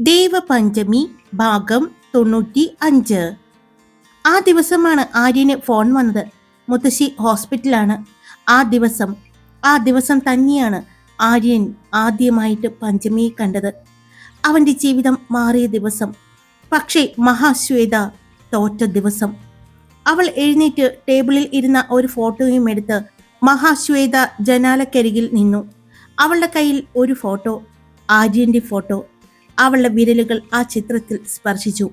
ദേവപഞ്ചമി ഭാഗം തൊണ്ണൂറ്റി അഞ്ച് ആ ദിവസമാണ് ആര്യന് ഫോൺ വന്നത്. മുത്തശ്ശി ഹോസ്പിറ്റലാണ് ആ ദിവസം ആ ദിവസം തന്നെയാണ് ആര്യൻ ആദ്യമായിട്ട് പഞ്ചമിയെ കണ്ടത്. അവന്റെ ജീവിതം മാറിയ ദിവസം പക്ഷേ മഹാശ്വേത തോറ്റ ദിവസം. അവൾ എഴുന്നേറ്റ് ടേബിളിൽ ഇരുന്ന ഒരു ഫോട്ടോയും എടുത്ത് മഹാശ്വേത ജനാലക്കരികിൽ നിന്നു. അവളുടെ കയ്യിൽ ഒരു ഫോട്ടോ ആര്യന്റെ ഫോട്ടോ. അവളുടെ വിരലുകൾ ആ ചിത്രത്തിൽ സ്പർശിച്ചു.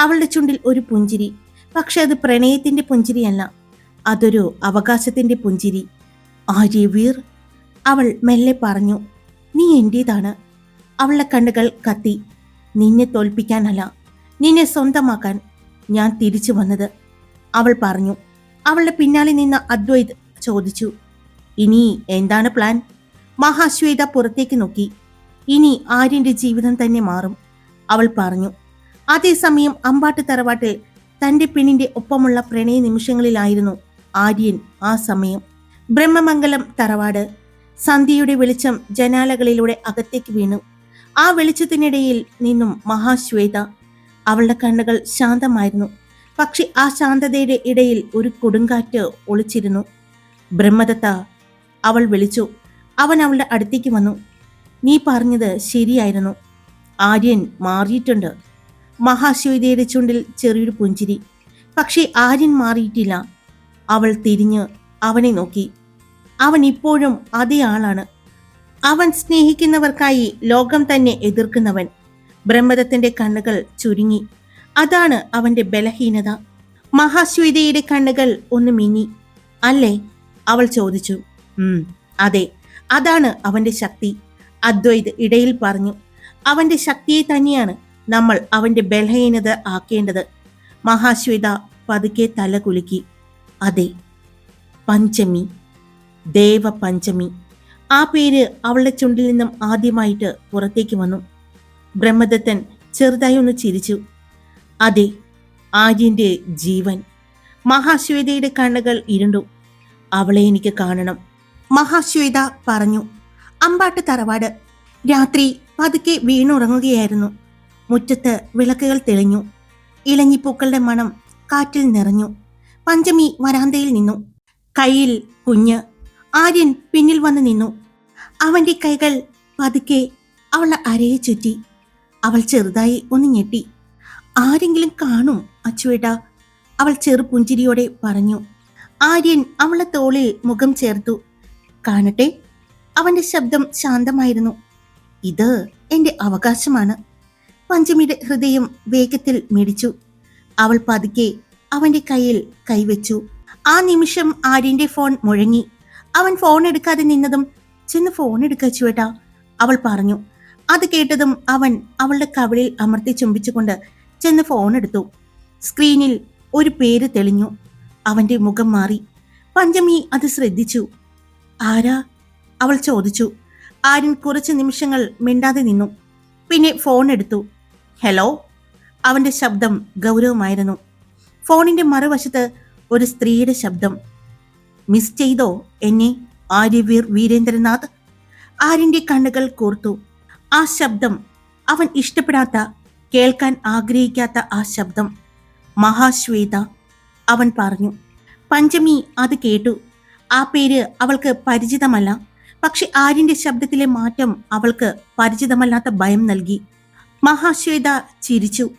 അവളുടെ ചുണ്ടിൽ ഒരു പുഞ്ചിരി. പക്ഷെ അത് പ്രണയത്തിന്റെ പുഞ്ചിരിയല്ല. അതൊരു അവകാശത്തിന്റെ പുഞ്ചിരി. ആര്യവീർ അവൾ മെല്ലെ പറഞ്ഞു. നീ എന്റേതാണ്? അവളുടെ കണ്ണുകൾ കത്തി. നിന്നെ തോൽപ്പിക്കാനല്ല. നിന്നെ സ്വന്തമാക്കാൻ ഞാൻ തിരിച്ചു വന്നത് അവൾ പറഞ്ഞു. അവളുടെ പിന്നാലെ നിന്ന അദ്വൈത് ചോദിച്ചു. ഇനി എന്താണ് പ്ലാൻ? മഹാശ്വേത പുറത്തേക്ക് നോക്കി. ഇനി ആര്യന്റെ ജീവിതം തന്നെ മാറും. അവൾ പറഞ്ഞു അതേസമയം അമ്പാട്ട് തറവാട്ടിൽ തന്റെ പെണ്ണിന്റെ ഒപ്പമുള്ള പ്രണയ നിമിഷങ്ങളിലായിരുന്നു ആര്യൻ ആ സമയം. ബ്രഹ്മമംഗലം തറവാട്. സന്ധ്യയുടെ വെളിച്ചം ജനാലകളിലൂടെ അകത്തേക്ക് വീണു. ആ വെളിച്ചത്തിനിടയിൽ നിന്നും മഹാശ്വേത. അവളുടെ കണ്ണുകൾ ശാന്തമായിരുന്നു. പക്ഷെ ആ ശാന്തതയുടെ ഇടയിൽ ഒരു കൊടുങ്കാറ്റ് ഒളിച്ചിരുന്നു. ബ്രഹ്മദത്ത അവൾ വിളിച്ചു അവൻ അവളുടെ അടുത്തേക്ക് വന്നു. നീ പറഞ്ഞത് ശരിയായിരുന്നു. ആര്യൻ മാറിയിട്ടുണ്ട്. മഹാശ്വേതയുടെ ചുണ്ടിൽ ചെറിയൊരു പുഞ്ചിരി. പക്ഷേ ആര്യൻ മാറിയിട്ടില്ല. അവൾ തിരിഞ്ഞ് അവനെ നോക്കി. അവൻ ഇപ്പോഴും അതേ ആളാണ്. അവൻ സ്നേഹിക്കുന്നവർക്കായി ലോകം തന്നെ എതിർക്കുന്നവൻ. ബ്രഹ്മദത്തിന്റെ കണ്ണുകൾ ചുരുങ്ങി. അതാണ് അവന്റെ ബലഹീനത. മഹാശ്വേതയുടെ കണ്ണുകൾ ഒന്ന് മിന്നി. അല്ലേ? അവൾ ചോദിച്ചു. അതെ. അതാണ് അവന്റെ ശക്തി. അദ്വൈത് ഇടയിൽ പറഞ്ഞു അവന്റെ ശക്തിയെ തന്നെയാണ് നമ്മൾ അവന്റെ ബലഹീനത ആക്കേണ്ടത്. മഹാശ്വേത പതുക്കെ തല കുലുക്കി അതെ പഞ്ചമി ദേവ പഞ്ചമി ആ പേര് അവളുടെ ചുണ്ടിൽ നിന്നും ആദ്യമായിട്ട് പുറത്തേക്ക് വന്നു. ബ്രഹ്മദത്തൻ ചെറുതായി ഒന്ന് ചിരിച്ചു അതെ ആര്യന്റെ ജീവൻ. മഹാശ്വേതയുടെ കണ്ണുകൾ ഇരുണ്ടു അവളെ എനിക്ക് കാണണം. മഹാശ്വേത പറഞ്ഞു അമ്പാട്ട് തറവാട്. രാത്രി പതുക്കെ വീണുറങ്ങുകയായിരുന്നു. മുറ്റത്ത് വിളക്കുകൾ തെളിഞ്ഞു. ഇലഞ്ഞിപ്പൂക്കളുടെ മണം കാറ്റിൽ നിറഞ്ഞു. പഞ്ചമി വരാന്തയിൽ നിന്നു. കയ്യിൽ കുഞ്ഞ്. ആര്യൻ പിന്നിൽ വന്ന് നിന്നു. അവന്റെ കൈകൾ പതുക്കെ അവളെ അരയെ ചുറ്റി. അവൾ ചെറുതായി ഒന്ന് ഞെട്ടി. ആരെങ്കിലും കാണും അച്ചുവേട്ട അവൾ ചെറു പുഞ്ചിരിയോടെ പറഞ്ഞു. ആര്യൻ അവളെ തോളിൽ മുഖം ചേർത്തു. കാണട്ടെ അവന്റെ ശബ്ദം ശാന്തമായിരുന്നു. ഇത് എന്റെ അവകാശമാണ്. പഞ്ചമിയുടെ ഹൃദയം വേഗത്തിൽ മിടിച്ചു. അവൾ പതുക്കെ അവന്റെ കയ്യിൽ കൈവച്ചു. ആ നിമിഷം ആര്യന്റെ ഫോൺ മുഴങ്ങി. അവൻ ഫോൺ എടുക്കാതെ നിന്നതും ചെന്ന് ഫോൺ എടുക്ക ചുവേട്ടാ അവൾ പറഞ്ഞു. അത് കേട്ടതും അവൻ അവളുടെ കവിളിൽ അമർത്തി ചുംബിച്ചുകൊണ്ട് ചെന്ന് ഫോൺ എടുത്തു. സ്ക്രീനിൽ ഒരു പേര് തെളിഞ്ഞു. അവന്റെ മുഖം മാറി. പഞ്ചമി അത് ശ്രദ്ധിച്ചു. ആരാ? അവൾ ചോദിച്ചു. ആര്യൻ കുറച്ച് നിമിഷങ്ങൾ മിണ്ടാതെ നിന്നു. പിന്നെ ഫോൺ എടുത്തു. ഹലോ അവന്റെ ശബ്ദം ഗൗരവമായിരുന്നു. ഫോണിന്റെ മറുവശത്ത് ഒരു സ്ത്രീയുടെ ശബ്ദം. മിസ് ചെയ്തോ എന്നെ ആര്യവീർ വീരേന്ദ്രനാഥ്? ആര്യന്റെ കണ്ണുകൾ കോർത്തു. ആ ശബ്ദം അവൻ ഇഷ്ടപ്പെടാത്ത കേൾക്കാൻ ആഗ്രഹിക്കാത്ത ആ ശബ്ദം മഹാശ്വേത അവൻ പറഞ്ഞു. പഞ്ചമി അത് കേട്ടു. ആ പേര് അവൾക്ക് പരിചിതമല്ല. പക്ഷെ ആര്യന്റെ ശബ്ദത്തിലെ മാറ്റം അവൾക്ക് പരിചിതമല്ലാത്ത ഭയം നൽകി. മഹാശ്വേത ചിരിച്ചു.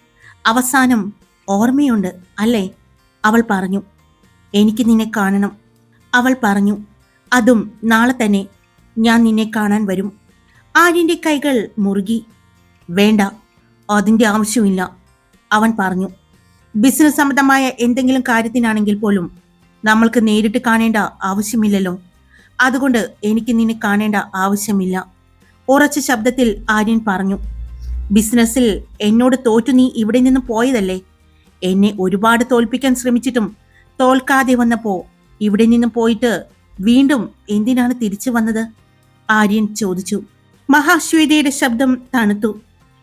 അവസാനം ഓർമ്മയുണ്ട് അല്ലേ? അവൾ പറഞ്ഞു. എനിക്ക് നിന്നെ കാണണം അവൾ പറഞ്ഞു. അതും നാളെ തന്നെ. ഞാൻ നിന്നെ കാണാൻ വരും. ആര്യന്റെ കൈകൾ മുറുകി. വേണ്ട അതിന്റെ ആവശ്യമില്ല അവൻ പറഞ്ഞു. ബിസിനസ് സംബന്ധമായ എന്തെങ്കിലും കാര്യത്തിനാണെങ്കിൽ പോലും നമ്മൾക്ക് നേരിട്ട് കാണേണ്ട ആവശ്യമില്ലല്ലോ. അതുകൊണ്ട് എനിക്ക് നിന്നെ കാണേണ്ട ആവശ്യമില്ല. ഉറച്ച ശബ്ദത്തിൽ ആര്യൻ പറഞ്ഞു ബിസിനസ്സിൽ എന്നോട് തോറ്റു നീ ഇവിടെ നിന്ന് പോയതല്ലേ? എന്നെ ഒരുപാട് തോൽപ്പിക്കാൻ ശ്രമിച്ചിട്ടും തോൽക്കാതെ വന്നപ്പോ ഇവിടെ നിന്ന് പോയിട്ട് വീണ്ടും എന്തിനാണ് തിരിച്ചു വന്നത്? ആര്യൻ ചോദിച്ചു. മഹാശ്വേതയുടെ ശബ്ദം തണുത്തു.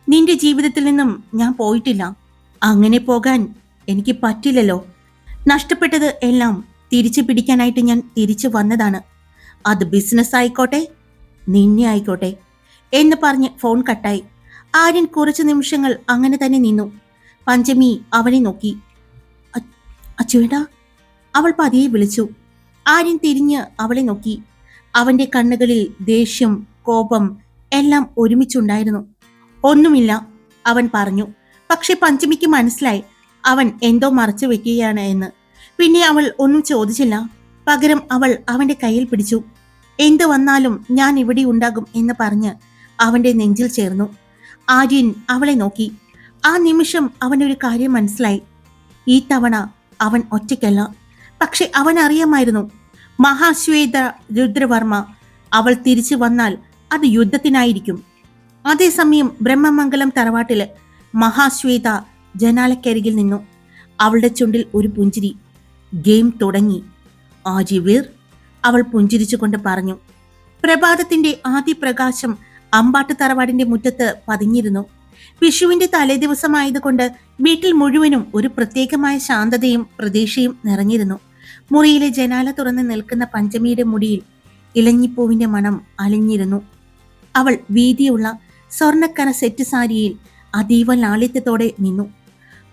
നിന്റെ ജീവിതത്തിൽ നിന്നും ഞാൻ പോയിട്ടില്ല. അങ്ങനെ പോകാൻ എനിക്ക് പറ്റില്ലല്ലോ. നഷ്ടപ്പെട്ടത് എല്ലാം തിരിച്ചു പിടിക്കാനായിട്ട് ഞാൻ തിരിച്ചു വന്നതാണ്. അത് ബിസിനസ് ആയിക്കോട്ടെ നിന്നെ ആയിക്കോട്ടെ എന്ന് പറഞ്ഞ് ഫോൺ കട്ടായി ആര്യൻ കുറച്ചു നിമിഷങ്ങൾ അങ്ങനെ തന്നെ നിന്നു. പഞ്ചമി അവനെ നോക്കി. അച്ചുവേടാ അവൾ പതിയെ വിളിച്ചു. ആര്യൻ തിരിഞ്ഞ് അവളെ നോക്കി. അവന്റെ കണ്ണുകളിൽ ദേഷ്യം കോപം എല്ലാം ഒരുമിച്ചുണ്ടായിരുന്നു. ഒന്നുമില്ല അവൻ പറഞ്ഞു. പക്ഷെ പഞ്ചമിക്ക് മനസ്സിലായി അവൻ എന്തോ മറച്ചു വെക്കുകയാണ് എന്ന്. പിന്നെ അവൾ ഒന്നും ചോദിച്ചില്ല. പകരം അവൾ അവന്റെ കയ്യിൽ പിടിച്ചു. എന്ത് വന്നാലും ഞാൻ ഇവിടെ ഉണ്ടാകും എന്ന് പറഞ്ഞ് അവന്റെ നെഞ്ചിൽ ചേർന്നു. ആര്യൻ അവളെ നോക്കി. ആ നിമിഷം അവനൊരു കാര്യം മനസ്സിലായി. ഈ തവണ അവൻ ഒറ്റയ്ക്കല്ല. പക്ഷെ അവൻ അറിയാമായിരുന്നു. മഹാശ്വേത രുദ്രവർമ്മ അവൾ തിരിച്ചു വന്നാൽ അത് യുദ്ധത്തിനായിരിക്കും. അതേസമയം ബ്രഹ്മമംഗലം തറവാട്ടിൽ മഹാശ്വേത ജനാലക്കരികിൽ നിന്നു. അവളുടെ ചുണ്ടിൽ ഒരു പുഞ്ചിരി. ഗെയിം തുടങ്ങി. ആജിവീർ അവൾ പുഞ്ചിരിച്ചുകൊണ്ട് പറഞ്ഞു. പ്രഭാതത്തിന്റെ ആദ്യ പ്രകാശം അമ്പാട്ട് തറവാടിന്റെ മുറ്റത്ത് പതിഞ്ഞിരുന്നു. വിഷുവിന്റെ തലേദിവസമായതുകൊണ്ട് വീട്ടിൽ മുഴുവനും ഒരു പ്രത്യേകമായ ശാന്തതയും പ്രതീക്ഷയും നിറഞ്ഞിരുന്നു. മുറിയിലെ ജനാല തുറന്ന് നിൽക്കുന്ന പഞ്ചമിയുടെ മുടിയിൽ ഇലഞ്ഞിപ്പൂവിന്റെ മണം അലിഞ്ഞിരുന്നു. അവൾ വീതിയുള്ള സ്വർണക്കര സെറ്റ് സാരിയിൽ അതീവ ലാളിത്യത്തോടെ നിന്നു.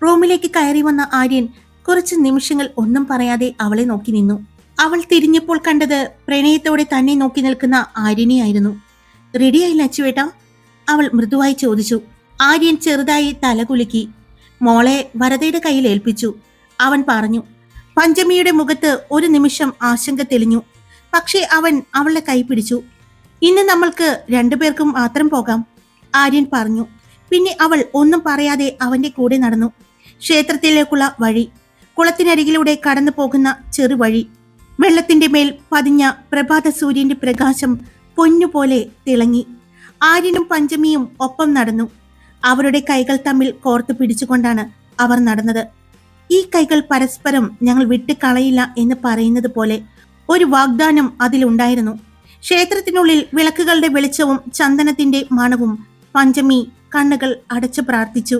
റൂമിലേക്ക് കയറി വന്ന ആര്യൻ കുറച്ച് നിമിഷങ്ങൾ ഒന്നും പറയാതെ അവളെ നോക്കി നിന്നു. അവൾ തിരിഞ്ഞപ്പോൾ കണ്ടത് പ്രണയത്തോടെ തന്നെ നോക്കി നിൽക്കുന്ന ആര്യനെയായിരുന്നു. റെഡിയായില്ല അച്ചുവേട്ടാ അവൾ മൃദുവായി ചോദിച്ചു. ആര്യൻ ചെറുതായി തലകുലുക്കി മോളെ വരതയുടെ കയ്യിൽ ഏൽപ്പിച്ചു. അവൻ പറഞ്ഞു പഞ്ചമിയുടെ മുഖത്ത് ഒരു നിമിഷം ആശങ്ക തെളിഞ്ഞു. പക്ഷേ അവൻ അവളെ കൈ പിടിച്ചു. ഇന്ന് നമ്മൾക്ക് രണ്ടുപേർക്കും മാത്രം പോകാം ആര്യൻ പറഞ്ഞു. പിന്നെ അവൾ ഒന്നും പറയാതെ അവന്റെ കൂടെ നടന്നു. ക്ഷേത്രത്തിലേക്കുള്ള വഴി കുളത്തിനരികിലൂടെ കടന്നു പോകുന്ന ചെറുവഴി. വെള്ളത്തിന്റെ മേൽ പതിഞ്ഞ പ്രഭാത സൂര്യന്റെ പ്രകാശം പൊന്നുപോലെ തിളങ്ങി. ആര്യനും പഞ്ചമിയും ഒപ്പം നടന്നു. അവരുടെ കൈകൾ തമ്മിൽ കോർത്തു പിടിച്ചുകൊണ്ടാണ് അവർ നടന്നത്. ഈ കൈകൾ പരസ്പരം ഞങ്ങൾ വിട്ടുകളയില്ല എന്ന് പറയുന്നത് പോലെ ഒരു വാഗ്ദാനം അതിലുണ്ടായിരുന്നു. ക്ഷേത്രത്തിനുള്ളിൽ വിളക്കുകളുടെ വെളിച്ചവും ചന്ദനത്തിന്റെ മണവും പഞ്ചമി കണ്ണുകൾ അടച്ചു പ്രാർത്ഥിച്ചു.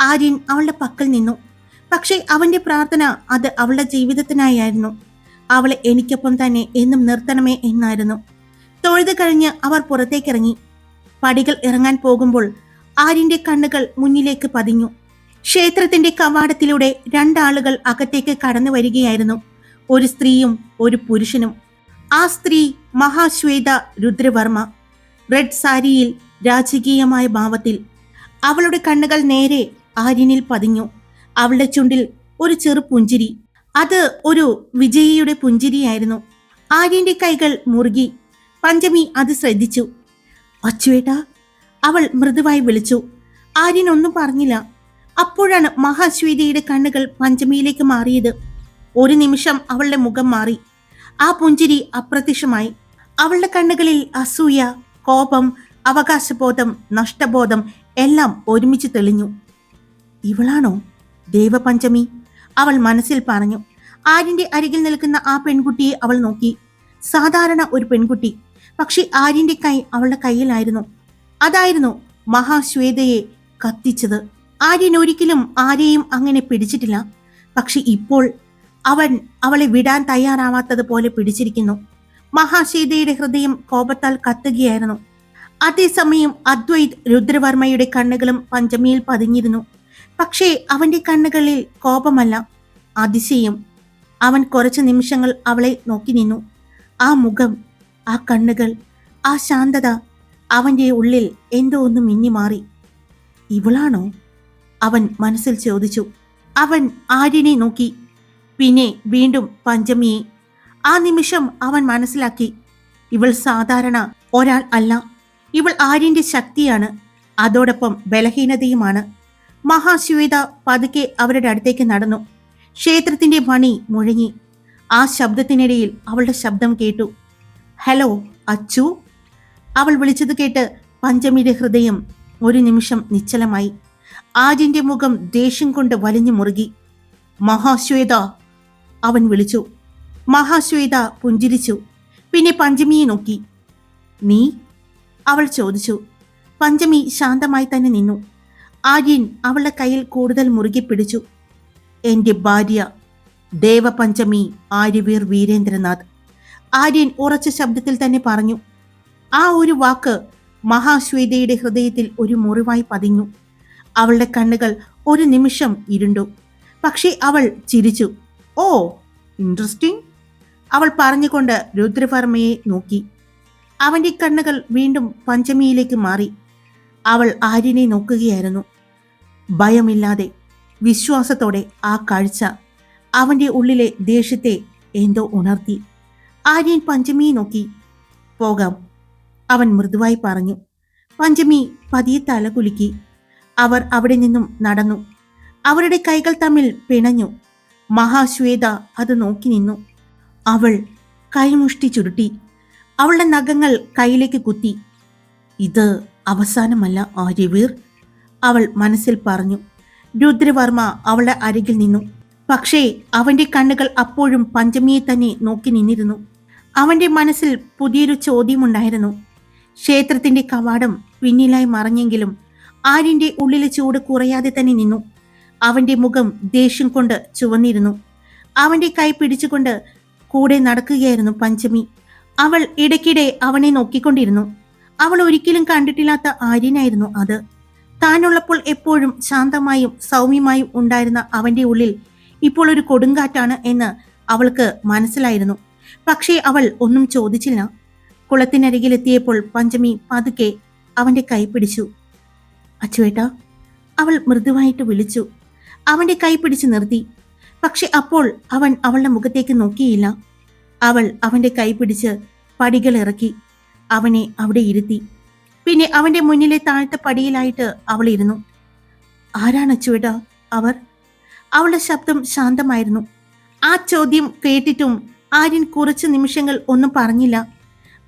ആര്യൻ അവളുടെ പക്കൽ നിന്നു. പക്ഷേ അവന്റെ പ്രാർത്ഥന അത് അവളുടെ ജീവിതത്തിനായിരുന്നു അവളെ എനിക്കൊപ്പം തന്നെ എന്നും നിർത്തണമേ എന്നായിരുന്നു. തൊഴുത് കഴിഞ്ഞ് അവർ പുറത്തേക്കിറങ്ങി. പടികൾ ഇറങ്ങാൻ പോകുമ്പോൾ ആര്യന്റെ കണ്ണുകൾ മുന്നിലേക്ക് പതിഞ്ഞു. ക്ഷേത്രത്തിന്റെ കവാടത്തിലൂടെ രണ്ടാളുകൾ അകത്തേക്ക് കടന്നു വരികയായിരുന്നു. ഒരു സ്ത്രീയും ഒരു പുരുഷനും. ആ സ്ത്രീ മഹാശ്വേത രുദ്രവർമ്മ. റെഡ് സാരിയിൽ രാജകീയമായ ഭാവത്തിൽ. അവളുടെ കണ്ണുകൾ നേരെ ആര്യനിൽ പതിഞ്ഞു. അവളുടെ ചുണ്ടിൽ ഒരു ചെറു പുഞ്ചിരി. അത് ഒരു വിജയിയുടെ പുഞ്ചിരിയായിരുന്നു. ആര്യന്റെ കൈകൾ മുറുകി. പഞ്ചമി അത് ശ്രദ്ധിച്ചു. അച്ചുവേട്ടാ അവൾ മൃദുവായി വിളിച്ചു. ആര്യൻ ഒന്നും പറഞ്ഞില്ല. അപ്പോഴാണ് മഹാശ്വേതയുടെ കണ്ണുകൾ പഞ്ചമിയിലേക്ക് മാറിയത്. ഒരു നിമിഷം അവളുടെ മുഖം മാറി. ആ പുഞ്ചിരി അപ്രത്യക്ഷമായി. അവളുടെ കണ്ണുകളിൽ അസൂയ കോപം അവകാശബോധം നഷ്ടബോധം എല്ലാം ഒരുമിച്ച് തെളിഞ്ഞു. ഇവളാണോ ദേവപഞ്ചമി? അവൾ മനസ്സിൽ പറഞ്ഞു. ആര്യന്റെ അരികിൽ നിൽക്കുന്ന ആ പെൺകുട്ടിയെ അവൾ നോക്കി. സാധാരണ ഒരു പെൺകുട്ടി പക്ഷെ ആര്യന്റെ കൈ അവളുടെ കയ്യിലായിരുന്നു. അതായിരുന്നു മഹാശ്വേതയെ കത്തിച്ചത്. ആര്യൻ ഒരിക്കലും ആരെയും അങ്ങനെ പിടിച്ചിട്ടില്ല. പക്ഷെ ഇപ്പോൾ അവൻ അവളെ വിടാൻ തയ്യാറാവാത്തത് പോലെ പിടിച്ചിരിക്കുന്നു. മഹാശ്വേതയുടെ ഹൃദയം കോപത്താൽ കത്തുകയായിരുന്നു. അതേസമയം അദ്വൈത് രുദ്രവർമ്മയുടെ കണ്ണുകളും പഞ്ചമിയിൽ പതിഞ്ഞിരുന്നു. പക്ഷേ അവന്റെ കണ്ണുകളിൽ കോപമല്ല അതിശയം. അവൻ കുറച്ച് നിമിഷങ്ങൾ അവളെ നോക്കി നിന്നു. ആ മുഖം ആ കണ്ണുകൾ ആ ശാന്തത അവന്റെ ഉള്ളിൽ എന്തോ ഒന്ന് മിന്നി മാറി. ഇവളാണോ? അവൻ മനസ്സിൽ ചോദിച്ചു. അവൻ ആര്യനെ നോക്കി. പിന്നെ വീണ്ടും പഞ്ചമിയെ. ആ നിമിഷം അവൻ മനസ്സിലാക്കി. ഇവൾ സാധാരണ ഒരാൾ അല്ല. ഇവൾ ആര്യന്റെ ശക്തിയാണ്. അതോടൊപ്പം ബലഹീനതയുമാണ്. മഹാശ്വേത പതുക്കെ അവരുടെ അടുത്തേക്ക് നടന്നു. ക്ഷേത്രത്തിന്റെ മണി മുഴങ്ങി. ആ ശബ്ദത്തിനിടയിൽ അവളുടെ ശബ്ദം കേട്ടു. ഹലോ അച്ചു? അവൾ വിളിച്ചത് കേട്ട് പഞ്ചമിയുടെ ഹൃദയം ഒരു നിമിഷം നിശ്ചലമായി. ആജിന്റെ മുഖം ദേഷ്യം കൊണ്ട് വലിഞ്ഞു മുറുകി. മഹാശ്വേത? അവൻ വിളിച്ചു. മഹാശ്വേത പുഞ്ചിരിച്ചു. പിന്നെ പഞ്ചമിയെ നോക്കി. നീ? അവൾ ചോദിച്ചു. പഞ്ചമി ശാന്തമായി തന്നെ നിന്നു. ആര്യൻ അവളുടെ കയ്യിൽ കൂടുതൽ മുറുകെ പിടിച്ചു. എന്റെ ഭാര്യ ദേവപഞ്ചമി ആര്യവീർ വീരേന്ദ്രനാഥ് ആര്യൻ ഉറച്ച ശബ്ദത്തിൽ തന്നെ പറഞ്ഞു. ആ ഒരു വാക്ക് മഹാശ്വേതയുടെ ഹൃദയത്തിൽ ഒരു മുറിവായി പതിഞ്ഞു. അവളുടെ കണ്ണുകൾ ഒരു നിമിഷം ഇരുണ്ടു. പക്ഷേ അവൾ ചിരിച്ചു. ഓ ഇൻട്രസ്റ്റിംഗ് അവൾ പറഞ്ഞുകൊണ്ട് രുദ്രവർമ്മയെ നോക്കി. അവന്റെ കണ്ണുകൾ വീണ്ടും പഞ്ചമിയിലേക്ക് മാറി. അവൾ ആര്യനെ നോക്കുകയായിരുന്നു. ഭയമില്ലാതെ വിശ്വാസത്തോടെ ആ കാഴ്ച അവന്റെ ഉള്ളിലെ ദേഷ്യത്തെ എന്തോ ഉണർത്തി. ആര്യൻ പഞ്ചമിയെ നോക്കി. പോകാം അവൻ മൃദുവായി പറഞ്ഞു. പഞ്ചമി പതിയെ തല കുലുക്കി. അവർ അവിടെ നിന്നും നടന്നു. അവരുടെ കൈകൾ തമ്മിൽ പിണഞ്ഞു. മഹാശ്വേത അത് നോക്കി നിന്നു. അവൾ കൈമുഷ്ടി ചുരുട്ടി. അവളുടെ നഖങ്ങൾ കയ്യിലേക്ക് കുത്തി. ഇത് അവസാനമല്ല ആര്യവീർ. അവൾ മനസ്സിൽ പറഞ്ഞു. രുദ്രവർമ്മ അവളുടെ അരികിൽ നിന്നു. പക്ഷേ അവന്റെ കണ്ണുകൾ അപ്പോഴും പഞ്ചമിയെ തന്നെ നോക്കി നിന്നിരുന്നു. അവന്റെ മനസ്സിൽ പുതിയൊരു ചോദ്യമുണ്ടായിരുന്നു. ക്ഷേത്രത്തിന്റെ കവാടം പിന്നിലായി മറഞ്ഞെങ്കിലും ആര്യന്റെ ഉള്ളിലെ ചൂട് കുറയാതെ തന്നെ നിന്നു. അവന്റെ മുഖം ദേഷ്യം കൊണ്ട് ചുവന്നിരുന്നു. അവന്റെ കൈ പിടിച്ചുകൊണ്ട് കൂടെ നടക്കുകയായിരുന്നു പഞ്ചമി. അവൾ ഇടയ്ക്കിടെ അവനെ നോക്കിക്കൊണ്ടിരുന്നു. അവൾ ഒരിക്കലും കണ്ടിട്ടില്ലാത്ത ആര്യനായിരുന്നു അത്. താനുള്ളപ്പോൾ എപ്പോഴും ശാന്തമായും സൗമ്യമായും ഉണ്ടായിരുന്ന അവന്റെ ഉള്ളിൽ ഇപ്പോൾ ഒരു കൊടുങ്കാറ്റാണ് എന്ന് അവൾക്ക് മനസ്സിലായിരുന്നു. പക്ഷേ അവൾ ഒന്നും ചോദിച്ചില്ല. കുളത്തിനരികിലെത്തിയപ്പോൾ പഞ്ചമി പതുക്കെ അവന്റെ കൈ പിടിച്ചു. അച്ചുവേട്ട അവൾ മൃദുവായിട്ട് വിളിച്ചു. അവന്റെ കൈ പിടിച്ചു നിർത്തി. പക്ഷെ അപ്പോൾ അവൻ അവളുടെ മുഖത്തേക്ക് നോക്കിയില്ല. അവൾ അവന്റെ കൈ പിടിച്ച് പടികൾ ഇറക്കി. അവനെ അവിടെ ഇരുത്തി. പിന്നെ അവന്റെ മുന്നിലെ താഴത്തെ പടിയിലായിട്ട് അവൾ ഇരുന്നു. ആരാണ് ചുവട അവർ. അവളുടെ ശബ്ദം ശാന്തമായിരുന്നു. ആ ചോദ്യം കേട്ടിട്ടും ആര്യൻ കുറച്ച് നിമിഷങ്ങൾ ഒന്നും പറഞ്ഞില്ല.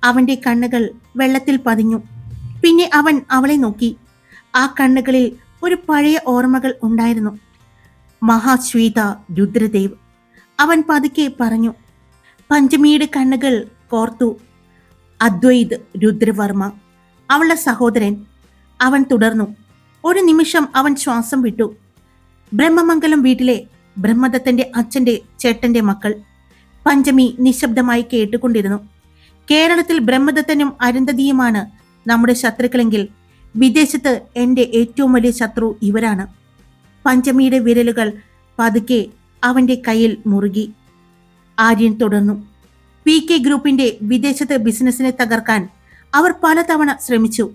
അവന്റെ കണ്ണുകൾ വെള്ളത്തിൽ പതിഞ്ഞു. പിന്നെ അവൻ അവളെ നോക്കി. ആ കണ്ണുകളിൽ ഒരു പഴയ ഓർമ്മകൾ ഉണ്ടായിരുന്നു. മഹാശ്വേത രുദ്രദേവ്. അവൻ പതുക്കെ പറഞ്ഞു. പഞ്ചമിയുടെ കണ്ണുകൾ കോർത്തു. അദ്വൈത് രുദ്രവർമ്മ. അവളുടെ സഹോദരൻ. അവൻ തുടർന്നു. ഒരു നിമിഷം അവൻ ശ്വാസം വിട്ടു. ബ്രഹ്മമംഗലം വീട്ടിലെ ബ്രഹ്മദത്തന്റെ അച്ഛന്റെ ചേട്ടന്റെ മക്കൾ. പഞ്ചമി നിശബ്ദമായി കേട്ടുകൊണ്ടിരുന്നു. കേരളത്തിൽ ബ്രഹ്മദത്തനും അരുന്ധതിയുമാണ് നമ്മുടെ ശത്രുക്കളെങ്കിൽ വിദേശത്ത് എന്റെ ഏറ്റവും വലിയ ശത്രു ഇവരാണ്. പഞ്ചമിയുടെ വിരലുകൾ പതുക്കെ അവന്റെ കയ്യിൽ മുറുകി. ആര്യൻ തുടർന്നു. പി കെ ഗ്രൂപ്പിന്റെ വിദേശത്ത് ബിസിനസ്സിനെ തകർക്കാൻ അവർ പലതവണ ശ്രമിച്ചു.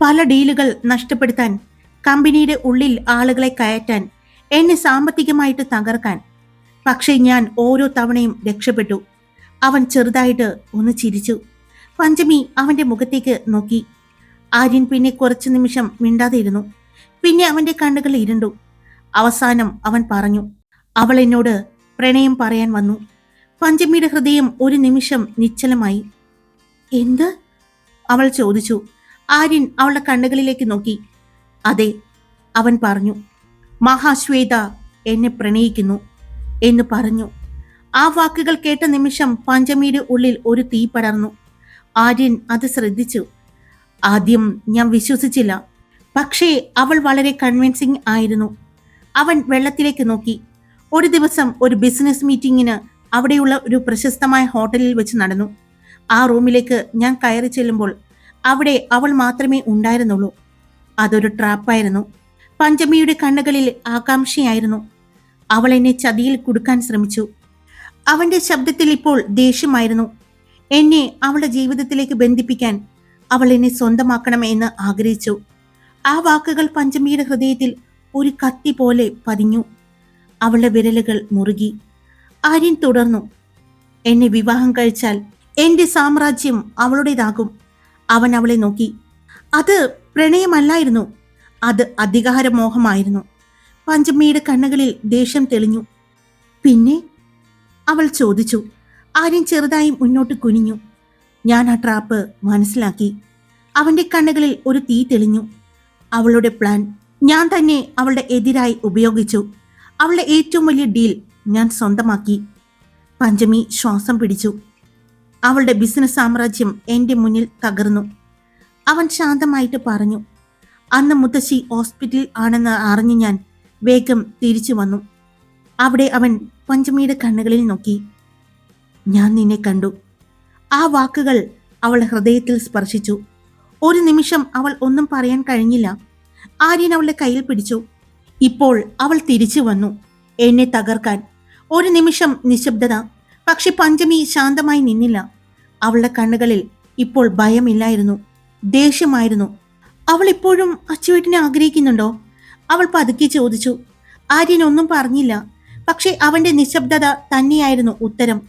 പല ഡീലുകൾ നഷ്ടപ്പെടുത്താൻ കമ്പനിയുടെ ഉള്ളിൽ ആളുകളെ കയറ്റാൻ എന്നെ സാമ്പത്തികമായിട്ട് തകർക്കാൻ. പക്ഷേ ഞാൻ ഓരോ തവണയും രക്ഷപ്പെട്ടു. അവൻ ചെറുതായിട്ട് ഒന്ന് ചിരിച്ചു. പഞ്ചമി അവന്റെ മുഖത്തേക്ക് നോക്കി. ആര്യൻ പിന്നെ കുറച്ചു നിമിഷം മിണ്ടാതെ ഇരുന്നു പിന്നെ അവന്റെ കണ്ണുകൾ ഇരുണ്ടു. അവസാനം അവൻ പറഞ്ഞു അവൾ എന്നോട് പ്രണയം പറയാൻ വന്നു. പഞ്ചമിയുടെ ഹൃദയം ഒരു നിമിഷം നിശ്ചലമായി. എന്ത്? അവൾ ചോദിച്ചു. ആര്യൻ അവളുടെ കണ്ണുകളിലേക്ക് നോക്കി. അതെ അവൻ പറഞ്ഞു മഹാശ്വേത എന്നെ പ്രണയിക്കുന്നു എന്ന് പറഞ്ഞു. ആ വാക്കുകൾ കേട്ട നിമിഷം പഞ്ചമിയുടെ ഉള്ളിൽ ഒരു തീ പടർന്നു. ആര്യൻ അത് ശ്രദ്ധിച്ചു. ആദ്യം ഞാൻ വിശ്വസിച്ചില്ല. പക്ഷേ അവൾ വളരെ കൺവിൻസിങ് ആയിരുന്നു. അവൻ വെള്ളത്തിലേക്ക് നോക്കി. ഒരു ദിവസം ഒരു ബിസിനസ് മീറ്റിംഗിന് അവിടെയുള്ള ഒരു പ്രശസ്തമായ ഹോട്ടലിൽ വെച്ച് നടന്നു. ആ റൂമിലേക്ക് ഞാൻ കയറി ചെല്ലുമ്പോൾ അവിടെ അവൾ മാത്രമേ ഉണ്ടായിരുന്നുള്ളൂ. അതൊരു ട്രാപ്പായിരുന്നു. പഞ്ചമിയുടെ കണ്ണുകളിൽ ആകാംക്ഷയായിരുന്നു. അവൾ എന്നെ ചതിയിൽ കുടുക്കാൻ ശ്രമിച്ചു. അവന്റെ ശബ്ദത്തിൽ ഇപ്പോൾ ദേഷ്യമായിരുന്നു. എന്നെ അവളുടെ ജീവിതത്തിലേക്ക് ബന്ധിപ്പിക്കാൻ അവൾ എന്നെ സ്വന്തമാക്കണമെന്ന് ആഗ്രഹിച്ചു. ആ വാക്കുകൾ പഞ്ചമിയുടെ ഹൃദയത്തിൽ ഒരു കത്തി പോലെ പതിഞ്ഞു. അവളുടെ വിരലുകൾ മുറുകി. ആര്യൻ തുടർന്നു. എന്നെ വിവാഹം കഴിച്ചാൽ എന്റെ സാമ്രാജ്യം അവളുടേതാകും. അവൻ അവളെ നോക്കി. അത് പ്രണയമല്ലായിരുന്നു. അത് അധികാരമോഹമായിരുന്നു. പഞ്ചമിയുടെ കണ്ണുകളിൽ ദേഷ്യം തെളിഞ്ഞു. പിന്നെ? അവൾ ചോദിച്ചു. ആര്യൻ ചെറുതായി മുന്നോട്ട് കുനിഞ്ഞു. ഞാൻ ആ ട്രാപ്പ് മനസ്സിലാക്കി. അവന്റെ കണ്ണുകളിൽ ഒരു തീ തെളിഞ്ഞു. അവളുടെ പ്ലാൻ ഞാൻ തന്നെ അവളുടെ എതിരായി ഉപയോഗിച്ചു. അവളുടെ ഏറ്റവും വലിയ ഡീൽ ഞാൻ സ്വന്തമാക്കി. പഞ്ചമി ശ്വാസം പിടിച്ചു. അവളുടെ ബിസിനസ് സാമ്രാജ്യം എന്റെ മുന്നിൽ തകർന്നു. അവൻ ശാന്തമായിട്ട് പറഞ്ഞു അന്ന് മുത്തശ്ശി ഹോസ്പിറ്റലിൽ ആണെന്ന് അറിഞ്ഞു ഞാൻ വേഗം തിരിച്ചു വന്നു. അവിടെ അവൻ പഞ്ചമിയുടെ കണ്ണുകളിൽ നോക്കി. ഞാൻ നിന്നെ കണ്ടു. ആ വാക്കുകൾ അവൾ ഹൃദയത്തിൽ സ്പർശിച്ചു. ഒരു നിമിഷം അവൾ ഒന്നും പറയാൻ കഴിഞ്ഞില്ല. ആര്യൻ അവളുടെ കയ്യിൽ പിടിച്ചു. ഇപ്പോൾ അവൾ തിരിച്ചു വന്നു എന്നെ തകർക്കാൻ. ഒരു നിമിഷം നിശബ്ദത പക്ഷെ പഞ്ചമി ശാന്തമായി നിന്നില്ല. അവളുടെ കണ്ണുകളിൽ ഇപ്പോൾ ഭയമില്ലായിരുന്നു. ദേഷ്യമായിരുന്നു. അവൾ ഇപ്പോഴും അച്ചുവേട്ടിനെ ആഗ്രഹിക്കുന്നുണ്ടോ? അവൾ പതുക്കെ ചോദിച്ചു. ആര്യൻ ഒന്നും പറഞ്ഞില്ല. പക്ഷെ അവന്റെ നിശബ്ദത തന്നെയായിരുന്നു ഉത്തരം.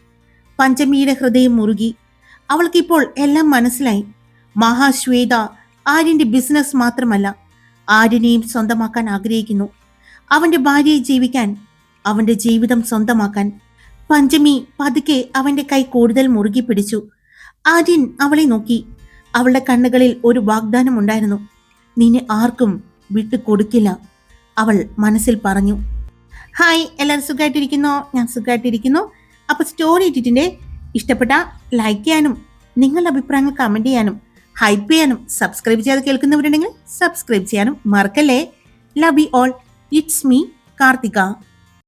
പഞ്ചമിയുടെ ഹൃദയം മുറുകി. അവൾക്കിപ്പോൾ എല്ലാം മനസ്സിലായി. മഹാശ്വേത ആര്യന്റെ ബിസിനസ് മാത്രമല്ല ആര്യനെയും സ്വന്തമാക്കാൻ ആഗ്രഹിക്കുന്നു. അവന്റെ ഭാര്യയെ ജീവിക്കാൻ അവന്റെ ജീവിതം സ്വന്തമാക്കാൻ പഞ്ചമി പതുക്കെ അവന്റെ കൈ കൂടുതൽ മുറുകി പിടിച്ചു. ആര്യൻ അവളെ നോക്കി. അവളുടെ കണ്ണുകളിൽ ഒരു വാഗ്ദാനം ഉണ്ടായിരുന്നു. നിന്നെ ആർക്കും വിട്ടു കൊടുക്കില്ല അവൾ മനസ്സിൽ പറഞ്ഞു. ഹായ് എല്ലാവരും സുഖമായിട്ടിരിക്കുന്നു ഞാൻ സുഖമായിട്ടിരിക്കുന്നു അപ്പൊ സ്റ്റോറി ഇട്ടിട്ടിന്റെ ഇഷ്ടപ്പെട്ട ലൈക്ക് ചെയ്യാനും നിങ്ങളുടെ അഭിപ്രായങ്ങൾ കമന്റ് ചെയ്യാനും ഹൈപ്പ് ചെയ്യാനും സബ്സ്ക്രൈബ് ചെയ്യാതെ കേൾക്കുന്നവരുണ്ടെങ്കിൽ സബ്സ്ക്രൈബ് ചെയ്യാനും മറക്കല്ലേ? Love you all it's me Karthika